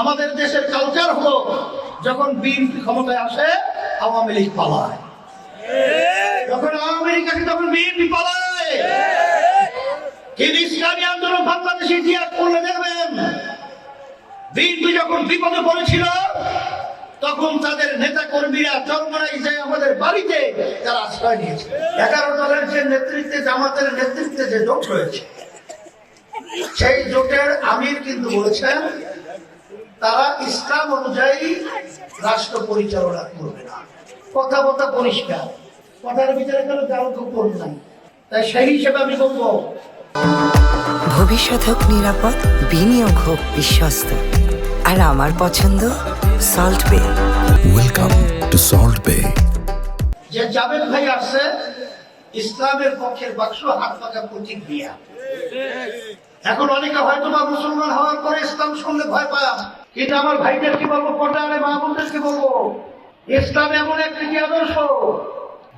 আমাদের দেশের কালচার হলো যখন বিএনপি ক্ষমতায় আসে, আওয়ামী লীগ পালায়। যখন আওয়ামী লীগ আসে তখন বিএনপি পালায়। ইসলামী আন্দোলন বাংলাদেশে ইতিহাস পড়লে দেখবেন, বিএনপি যখন বিপদে পড়েছিল, তখন তাদের নেতা কর্মীরা চরমরাই যায় আমাদের বাড়িতে তারা আশ্রয় নিয়েছে। এগারো দলের যে নেতৃত্বে, জামাতের নেতৃত্বে যে জোট রয়েছে, সেই জোটের আমির কিন্তু বলেছেন তারা ইসলাম অনুযায়ী রাষ্ট্র পরিচালনা করবে না। কথা কথা পরিষ্কার। কথার ভিতরে কোনো কারও গোপন নাই তাই সেই হিসেবে আমি বলব ভবিষ্যৎ হোক নিরাপদ বিনিয়োগ হোক বিশ্বস্ত। আর আমার পছন্দ সল্ট বে Welcome to Salt Bay. যে জাবেদ ভাই আসছে ইসলামের পক্ষের বাক্স হাত পাকা প্রতিক্রিয়া এখন অনেকে হয়তো বা মুসলমান হওয়ার পরে ইসলাম শুনলে ভয় পায়। কিন্তু আমার ভাইদের কি বলব পটালে মাহবুবদের কি বলব। ইসলাম এমন একটি আদর্শ,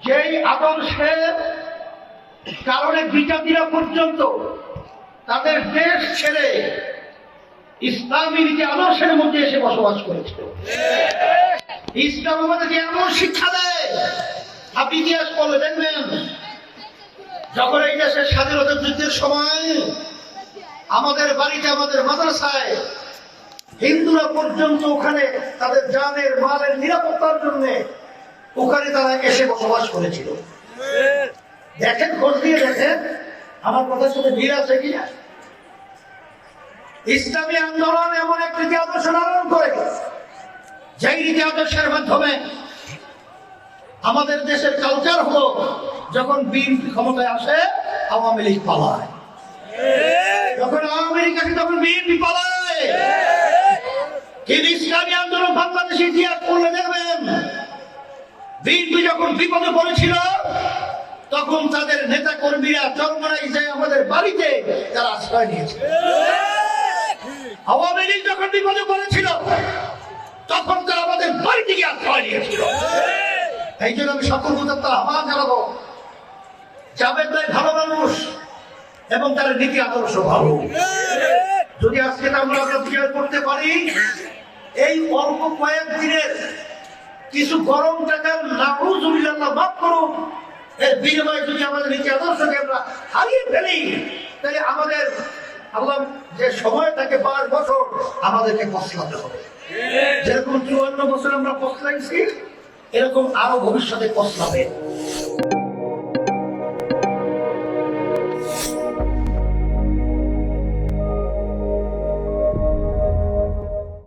যেই আদর্শের কারণে বিজাতিরা পর্যন্ত তাদের দেশ ছেড়ে ইসলামী যে আদর্শের মধ্যে এসে বসবাস করেছিল। ইসলাম আমাদেরকে এমন শিক্ষা দেয় আপনি ইতিহাস পড়লে দেখবেন, যখন এই দেশের স্বাধীনতা যুদ্ধের সময় আমাদের বাড়িতে আমাদের মাদ্রাসায় হিন্দুরা পর্যন্ত ওখানে তাদের জানের, মালের নিরাপত্তার জন্য ওখানে তারা এসে বসবাস করেছিল। দেখেন, খোঁজ দিয়ে দেখেন, আমার কথার সাথে ভিড় আছে কিনা? ইসলামী আন্দোলন এমন একটি আদর্শ লালন করে যেই রীতি আদর্শের মাধ্যমে আমাদের দেশের কালচার হলো, যখন বিএনপি ক্ষমতায় আসে, আওয়ামী লীগ পালায়। যখন আওয়ামী লীগ আসে, তখন বিএনপি পালায়। ইসলামী আন্দোলন বাংলাদেশে ইতিহাস পড়লে দেখবেন, বিএনপি যখন বিপদে পড়েছিল, তখন তাদের নেতা কর্মীরা চরমরাই যায় আমাদের বাড়িতে তারা আশ্রয় নিয়েছে। আওয়ামী লীগ যখন বিপদে পড়েছিল, তখন তারা আমাদের বাড়ি থেকে আশ্রয় নিয়েছিল। এই জন্য আমি সকল তার আহ্বান জানাব। জাবেদ ভাই ভালো মানুষ এবং তার নীতি আদর্শ ভালো। যদি আজকে আমরা আমরা বিচার করতে পারি এই অল্প কয়েক দিনের কিছু গরম টাকার নাহুজুবিল্লাহ মাফ করুন এর বিনিময়ে যদি আমাদের নীতি আদর্শকে আমরা হারিয়ে ফেলি, তাহলে আমাদের, আল্লাহ যে সময় থাকে পাঁচ বছর, আমাদেরকে পশ্চাতে হবে। যেরকম চুয়ান্ন বছর আমরা পশ্চাইছি এরকম আরও ভবিষ্যতে পশ্চাবে